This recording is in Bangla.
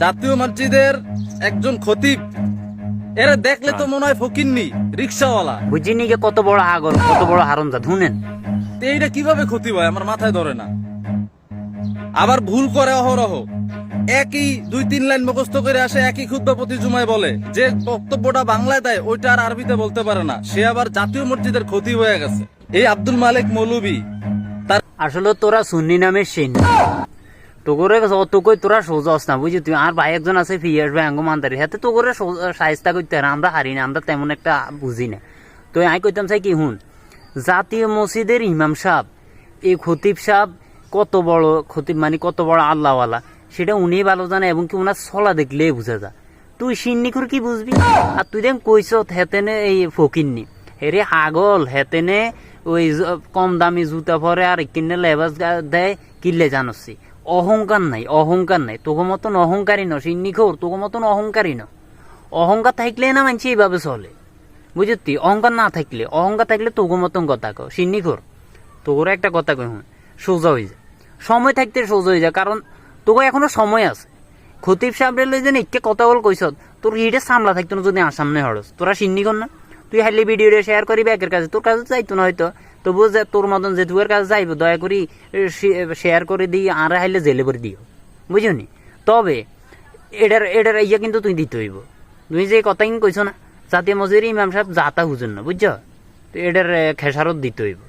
জাতীয় মসজিদের একজন খতিব। এরা দেখলে তো মনে হয় ফকিন্নি রিক্সাওয়ালা। বুঝিনি যে কত বড় আগর কত বড় হারমজাদ শুনেন। তো এইটা কীভাবে খতিব হয়? আমার মাথায় ধরে না। আবার ভুল করে অহরহ। একই দুই তিন লাইন মুখস্থ করে আসে একই খুদ্া প্রতি জুমায় বলে। যে বক্তব্যটা বাংলায় দেয় ওইটা আর আরবিতে বলতে পারে না। সে আবার জাতীয় মসজিদের ক্ষতি হয়ে গেছে। এই আব্দুল মালিক মৌলবী তার আসলে তোরা সুন্নি নামে সেন তোগরে অত কই তোরা সোজাস না বুঝি তুই আর ভাই একজন আছে ফিয়াস ভাই আঙ্গ মান্দারি। হাতে তোগরে সাইজটা করতে আর আমরা হারি না, আমরা তেমন একটা বুঝি না। তো আমি কইতাম চাই কি হুন, জাতীয় মসজিদের ইমাম সাহেব, এই খতিব সাহেব কত বড় খতিব মানে কত বড় আল্লাহওয়ালা, সেটা উনি ভালো জানে এবং কি ওনার ছলা দেখলেই বুঝা যায়। তুই সিন্নি করে কি বুঝবি? আর তুই দেখ কইস, হেতেনে এই ফকিরনি হেরে আগল হেতেনে ওই কম দামি জুতা পরে আর কিনে লেবাস দেয়, কিনলে জানসি। অহংকার নাই অহংকার নাই। তোকে মতন অহংকারী ন সিন্নি খোর তোকে মতন অহংকারী ন অহংকার থাকলে না মানছি, এইভাবে চলে। বুঝতি? অহংকার না থাকলে, অহংকার থাকলে তোকে মতন কথা কও সিন্নি খোর তোর একটা কথা কই হুন সোজা হয়ে যায় সময় থাকতে সোজা হয়ে যায় কারণ তোকে এখনও সময় আছে। খতিব সাহেবের লই যেন নিকে কথা বল কইস তোর হিটে সামলা থাকতো না যদি আর সামনে হরস। তোরা সিন্নি কর না। তুই হাইলে ভিডিওটা শেয়ার করি ব্যাকের কাছে। তোর কাছে যাইতো না হয়তো। তবুও যে তোর মতন যে তুয়ের কাছে যাইব, দয়া করি শেয়ার করে দিই, আর হাইলে জেলে করে দিও। বুঝলি তবে, এটার এটার ইয়া কিন্তু তুই দিতে হইব। তুমি যে কথা কইছ না, জাতীয় মজুরি ইমাম সাহেব যাতা হুজুন না, বুঝছ? তো এটার খেসারত দিতে হইব।